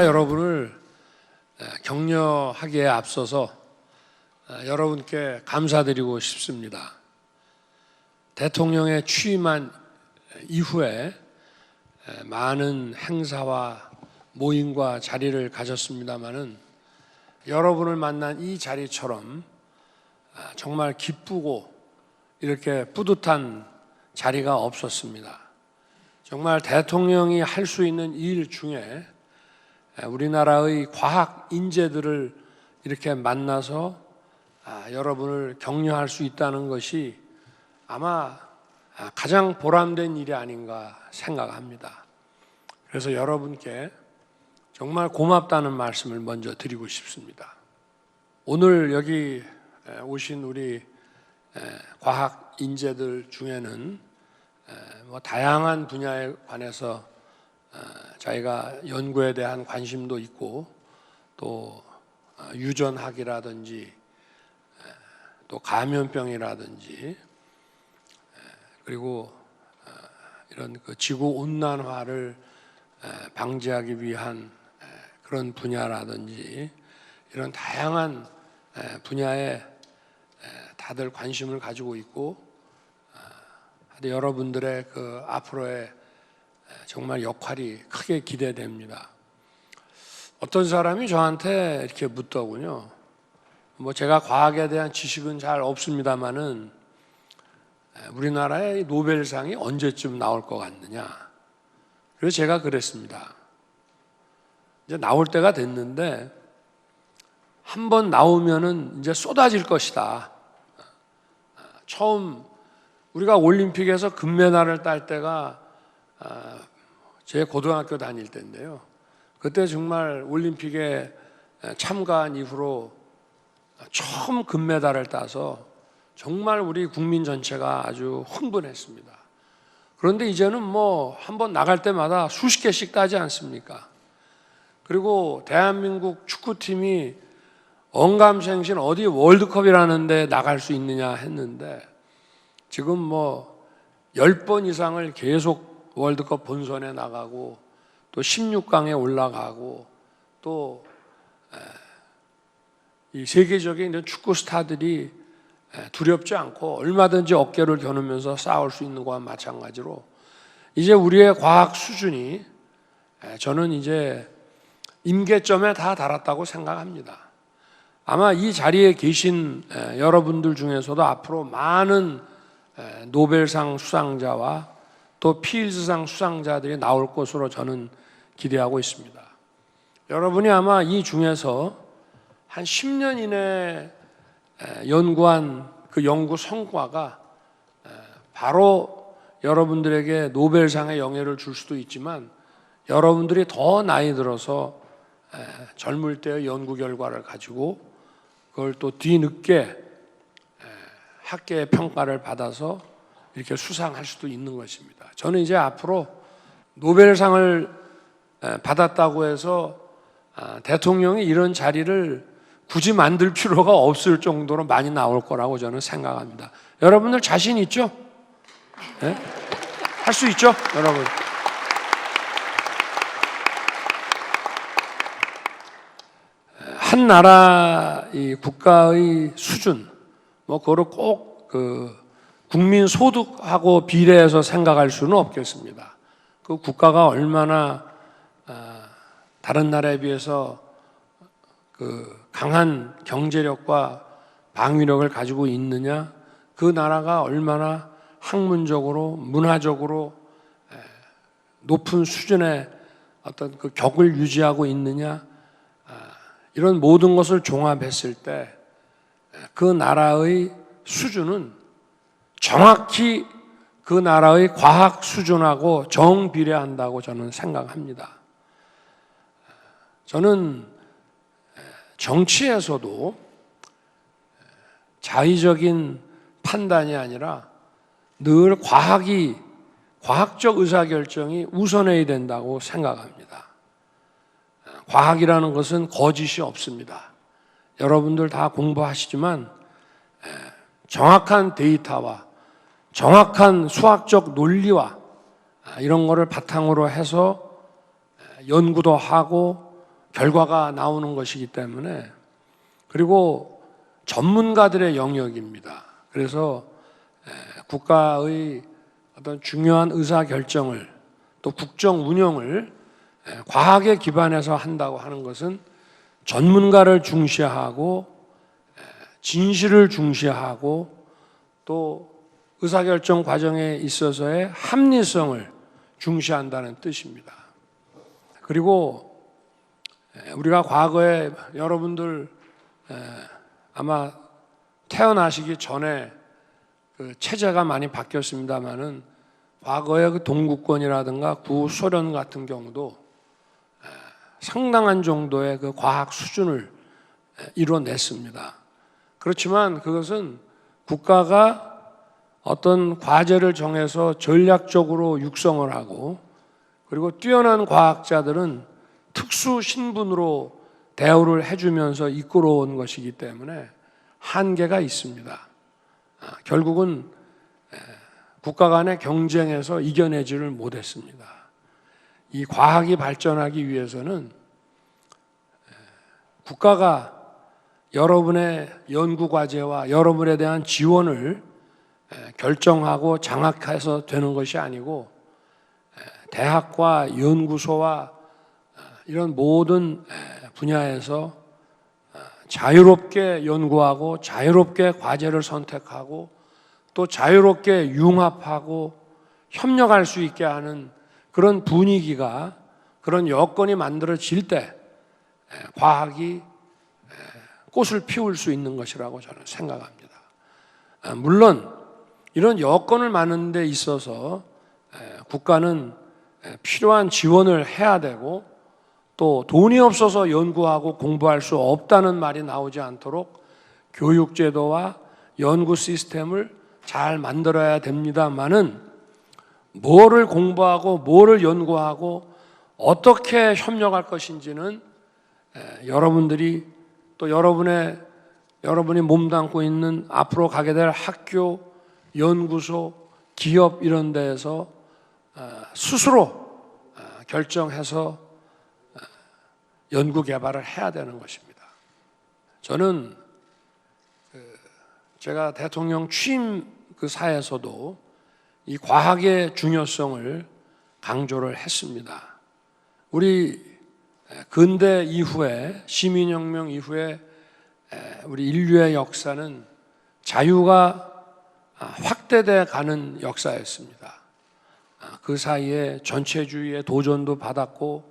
제가 여러분을 격려하기에 앞서서 여러분께 감사드리고 싶습니다. 대통령의 취임한 이후에 많은 행사와 모임과 자리를 가졌습니다마는 여러분을 만난 이 자리처럼 정말 기쁘고 이렇게 뿌듯한 자리가 없었습니다. 정말 대통령이 할 수 있는 일 중에 우리나라의 과학 인재들을 이렇게 만나서 아, 여러분을 격려할 수 있다는 것이 아마 아, 가장 보람된 일이 아닌가 생각합니다. 그래서 여러분께 정말 고맙다는 말씀을 먼저 드리고 싶습니다. 오늘 여기 오신 우리 과학 인재들 중에는 뭐 다양한 분야에 관해서 저희가 연구에 대한 관심도 있고 또 어, 유전학이라든지 또 감염병이라든지 그리고 어, 이런 그 지구 온난화를 방지하기 위한 그런 분야라든지 이런 다양한 분야에 다들 관심을 가지고 있고 어, 여러분들의 그 앞으로의 정말 역할이 크게 기대됩니다. 어떤 사람이 저한테 이렇게 묻더군요. 뭐 제가 과학에 대한 지식은 잘 없습니다만은 우리나라의 노벨상이 언제쯤 나올 것 같느냐. 그래서 제가 그랬습니다. 이제 나올 때가 됐는데 한 번 나오면은 이제 쏟아질 것이다. 처음 우리가 올림픽에서 금메달을 딸 때가 아, 제 고등학교 다닐 때인데요. 그때 정말 올림픽에 참가한 이후로 처음 금메달을 따서 정말 우리 국민 전체가 아주 흥분했습니다. 그런데 이제는 뭐 한번 나갈 때마다 수십 개씩 따지 않습니까? 그리고 대한민국 축구팀이 언감생신 어디 월드컵이라는데 나갈 수 있느냐 했는데 지금 뭐열번 이상을 계속 월드컵 본선에 나가고 또 16강에 올라가고 또 이 세계적인 축구 스타들이 두렵지 않고 얼마든지 어깨를 겨누면서 싸울 수 있는 것과 마찬가지로 이제 우리의 과학 수준이 저는 이제 임계점에 다 달았다고 생각합니다. 아마 이 자리에 계신 여러분들 중에서도 앞으로 많은 노벨상 수상자와 또 필즈상 수상자들이 나올 것으로 저는 기대하고 있습니다. 여러분이 아마 이 중에서 한 10년 이내 연구한 그 연구 성과가 바로 여러분들에게 노벨상의 영예를 줄 수도 있지만 여러분들이 더 나이 들어서 젊을 때의 연구 결과를 가지고 그걸 또 뒤늦게 학계의 평가를 받아서 이렇게 수상할 수도 있는 것입니다. 저는 이제 앞으로 노벨상을 받았다고 해서 아, 대통령이 이런 자리를 굳이 만들 필요가 없을 정도로 많이 나올 거라고 저는 생각합니다. 여러분들 자신 있죠? 네? 할수 있죠, 여러분? 한 나라 이 국가의 수준, 뭐 그거를 꼭그 국민 소득하고 비례해서 생각할 수는 없겠습니다. 그 국가가 얼마나 아, 다른 나라에 비해서 그 강한 경제력과 방위력을 가지고 있느냐, 그 나라가 얼마나 학문적으로, 문화적으로 높은 수준의 어떤 그 격을 유지하고 있느냐, 아, 이런 모든 것을 종합했을 때 그 나라의 수준은 정확히 그 나라의 과학 수준하고 정비례한다고 저는 생각합니다. 저는 정치에서도 자의적인 판단이 아니라 늘 과학이 과학적 의사결정이 우선해야 된다고 생각합니다. 과학이라는 것은 거짓이 없습니다. 여러분들 다 공부하시지만 정확한 데이터와 정확한 수학적 논리와 이런 거를 바탕으로 해서 연구도 하고 결과가 나오는 것이기 때문에 그리고 전문가들의 영역입니다. 그래서 에, 국가의 어떤 중요한 의사 결정을 또 국정 운영을 에, 과학에 기반해서 한다고 하는 것은 전문가를 중시하고 에, 진실을 중시하고 또 의사결정 과정에 있어서의 합리성을 중시한다는 뜻입니다. 그리고 에, 우리가 과거에 여러분들 에, 아마 태어나시기 전에 그 체제가 많이 바뀌었습니다만은 과거의 그 동구권이라든가 구소련 같은 경우도 에, 상당한 정도의 그 과학 수준을 에, 이뤄냈습니다. 그렇지만 그것은 국가가 어떤 과제를 정해서 전략적으로 육성을 하고 그리고 뛰어난 과학자들은 특수 신분으로 대우를 해주면서 이끌어온 것이기 때문에 한계가 있습니다. 아, 결국은 에, 국가 간의 경쟁에서 이겨내지를 못했습니다. 이 과학이 발전하기 위해서는 에, 국가가 여러분의 연구 과제와 여러분에 대한 지원을 에, 결정하고 장악해서 되는 것이 아니고 에, 대학과 연구소와 어, 이런 모든 에, 분야에서 어, 자유롭게 연구하고 자유롭게 과제를 선택하고 또 자유롭게 융합하고 협력할 수 있게 하는 그런 분위기가 그런 여건이 만들어질 때 에, 과학이 에, 꽃을 피울 수 있는 것이라고 저는 생각합니다. 아, 물론 이런 여건을 만드는 데 있어서 에, 국가는 에, 필요한 지원을 해야 되고 또 돈이 없어서 연구하고 공부할 수 없다는 말이 나오지 않도록 교육제도와 연구 시스템을 잘 만들어야 됩니다만은 뭐를 공부하고 뭐를 연구하고 어떻게 협력할 것인지는 에, 여러분들이 또 여러분의 여러분이 몸담고 있는 앞으로 가게 될 학교, 연구소, 기업 이런 데에서 어, 스스로 어, 결정해서 어, 연구 개발을 해야 되는 것입니다. 저는 그 제가 대통령 취임 그 사에서도 이 과학의 중요성을 강조를 했습니다. 우리 근대 이후에 시민혁명 이후에 우리 인류의 역사는 자유가 확대돼 가는 역사였습니다. 아, 그 사이에 전체주의의 도전도 받았고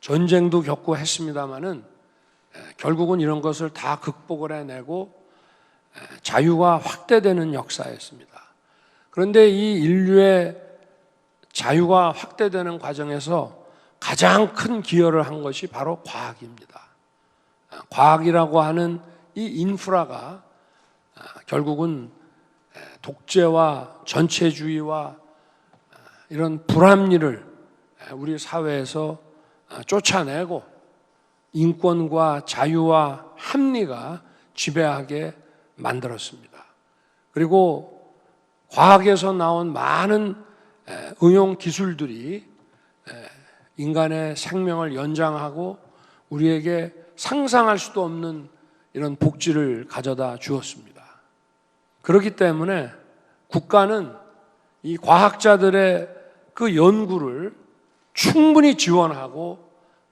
전쟁도 겪고 했습니다마는 결국은 이런 것을 다 극복을 해내고 자유가 확대되는 역사였습니다. 그런데 이 인류의 자유가 확대되는 과정에서 가장 큰 기여를 한 것이 바로 과학입니다. 아, 과학이라고 하는 이 인프라가 아, 결국은 독재와 전체주의와 이런 불합리를 우리 사회에서 쫓아내고 인권과 자유와 합리가 지배하게 만들었습니다. 그리고 과학에서 나온 많은 응용 기술들이 인간의 생명을 연장하고 우리에게 상상할 수도 없는 이런 복지를 가져다 주었습니다. 그렇기 때문에 국가는 이 과학자들의 그 연구를 충분히 지원하고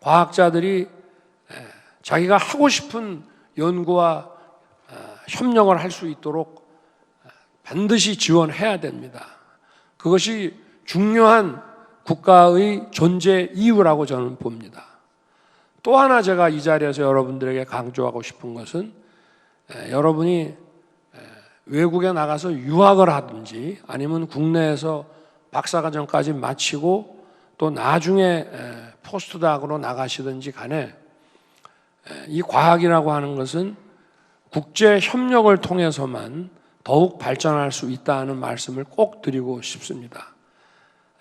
과학자들이 자기가 하고 싶은 연구와 어, 협력을 할 수 있도록 반드시 지원해야 됩니다. 그것이 중요한 국가의 존재 이유라고 저는 봅니다. 또 하나 제가 이 자리에서 여러분들에게 강조하고 싶은 것은 여러분이 외국에 나가서 유학을 하든지 아니면 국내에서 박사과정까지 마치고 또 나중에 포스트닥으로 나가시든지 간에 이 과학이라고 하는 것은 국제 협력을 통해서만 더욱 발전할 수 있다는 말씀을 꼭 드리고 싶습니다.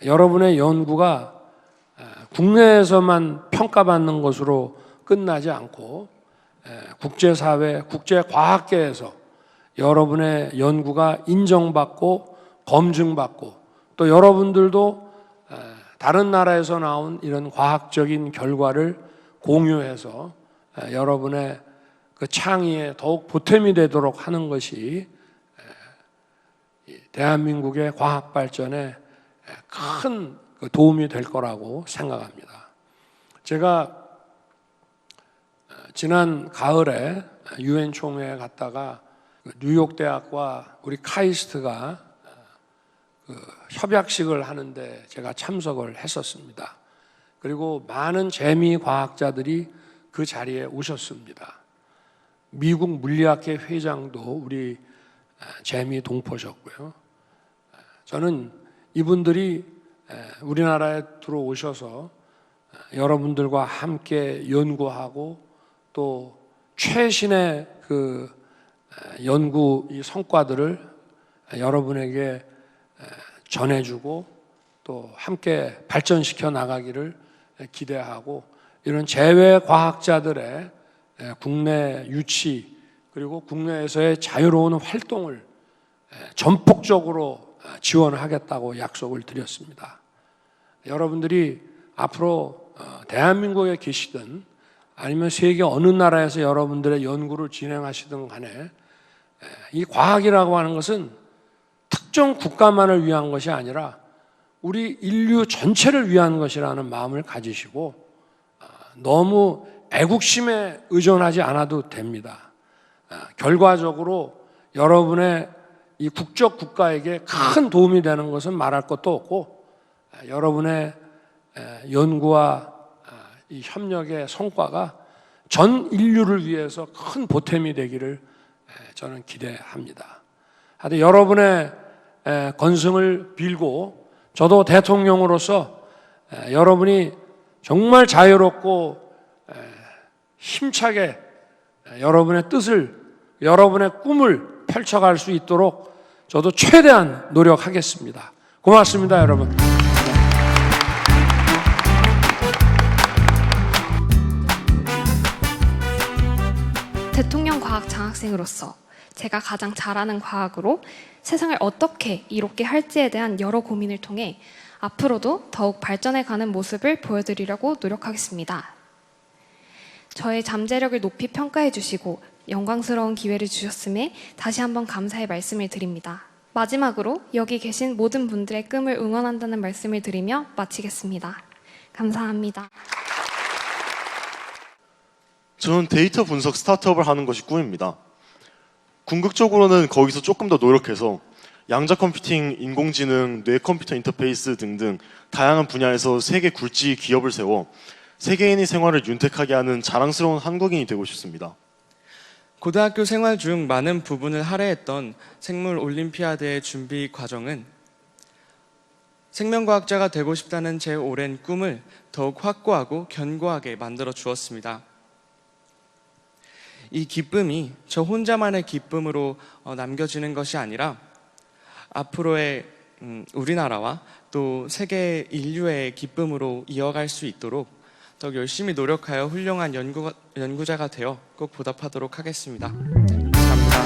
여러분의 연구가 국내에서만 평가받는 것으로 끝나지 않고 국제사회, 국제과학계에서 여러분의 연구가 인정받고 검증받고 또 여러분들도 다른 나라에서 나온 이런 과학적인 결과를 공유해서 에, 여러분의 그 창의에 더욱 보탬이 되도록 하는 것이 대한민국의 과학 발전에 큰그 도움이 될 거라고 생각합니다. 제가 어, 지난 가을에 유엔 총회에 갔다가 그 뉴욕 대학과 우리 카이스트가 어, 그 협약식을 하는데 제가 참석을 했었습니다. 그리고 많은 재미 과학자들이 그 자리에 오셨습니다. 미국 물리학회 회장도 우리 어, 재미 동포셨고요. 어, 저는 이분들이 에, 우리나라에 들어오셔서 어, 여러분들과 함께 연구하고 또 최신의 그 에, 연구 이 성과들을 여러분에게 에, 전해주고 또 함께 발전시켜 나가기를 기대하고 이런 재외 과학자들의 에, 국내 유치 그리고 국내에서의 자유로운 활동을 에, 전폭적으로 어, 지원하겠다고 약속을 드렸습니다. 여러분들이 앞으로 어, 대한민국에 계시든 아니면 세계 어느 나라에서 여러분들의 연구를 진행하시든 간에 에, 이 과학이라고 하는 것은 특정 국가만을 위한 것이 아니라 우리 인류 전체를 위한 것이라는 마음을 가지시고 아, 너무 애국심에 의존하지 않아도 됩니다. 아, 결과적으로 여러분의 이 국적 국가에게 큰 도움이 되는 것은 말할 것도 없고 아, 여러분의 에, 연구와 협력의 성과가 전 인류를 위해서 큰 보탬이 되기를 에, 저는 기대합니다. 하여튼 여러분의 에, 건승을 빌고 저도 대통령으로서 에, 여러분이 정말 자유롭고 에, 힘차게 에, 여러분의 뜻을 여러분의 꿈을 펼쳐갈 수 있도록 저도 최대한 노력하겠습니다. 고맙습니다, 여러분. 대통령 과학 장학생으로서 제가 가장 잘하는 과학으로 세상을 어떻게 이롭게 할지에 대한 여러 고민을 통해 앞으로도 더욱 발전해 가는 모습을 보여드리려고 노력하겠습니다. 저의 잠재력을 높이 평가해 주시고 영광스러운 기회를 주셨음에 다시 한번 감사의 말씀을 드립니다. 마지막으로 여기 계신 모든 분들의 꿈을 응원한다는 말씀을 드리며 마치겠습니다. 감사합니다. 저는 데이터 분석 스타트업을 하는 것이 꿈입니다. 궁극적으로는 거기서 조금 더 노력해서 양자 컴퓨팅, 인공지능, 뇌 컴퓨터 인터페이스 등등 다양한 분야에서 세계 굴지 기업을 세워 세계인의 생활을 윤택하게 하는 자랑스러운 한국인이 되고 싶습니다. 고등학교 생활 중 많은 부분을 할애했던 생물 올림피아드의 준비 과정은 생명과학자가 되고 싶다는 제 오랜 꿈을 더욱 확고하고 견고하게 만들어 주었습니다. 이 기쁨이 저 혼자만의 기쁨으로 어, 남겨지는 것이 아니라 앞으로의 음, 우리나라와 또 세계 인류의 기쁨으로 이어갈 수 있도록 더욱 열심히 노력하여 훌륭한 연구, 연구자가 되어 꼭 보답하도록 하겠습니다. 감사합니다.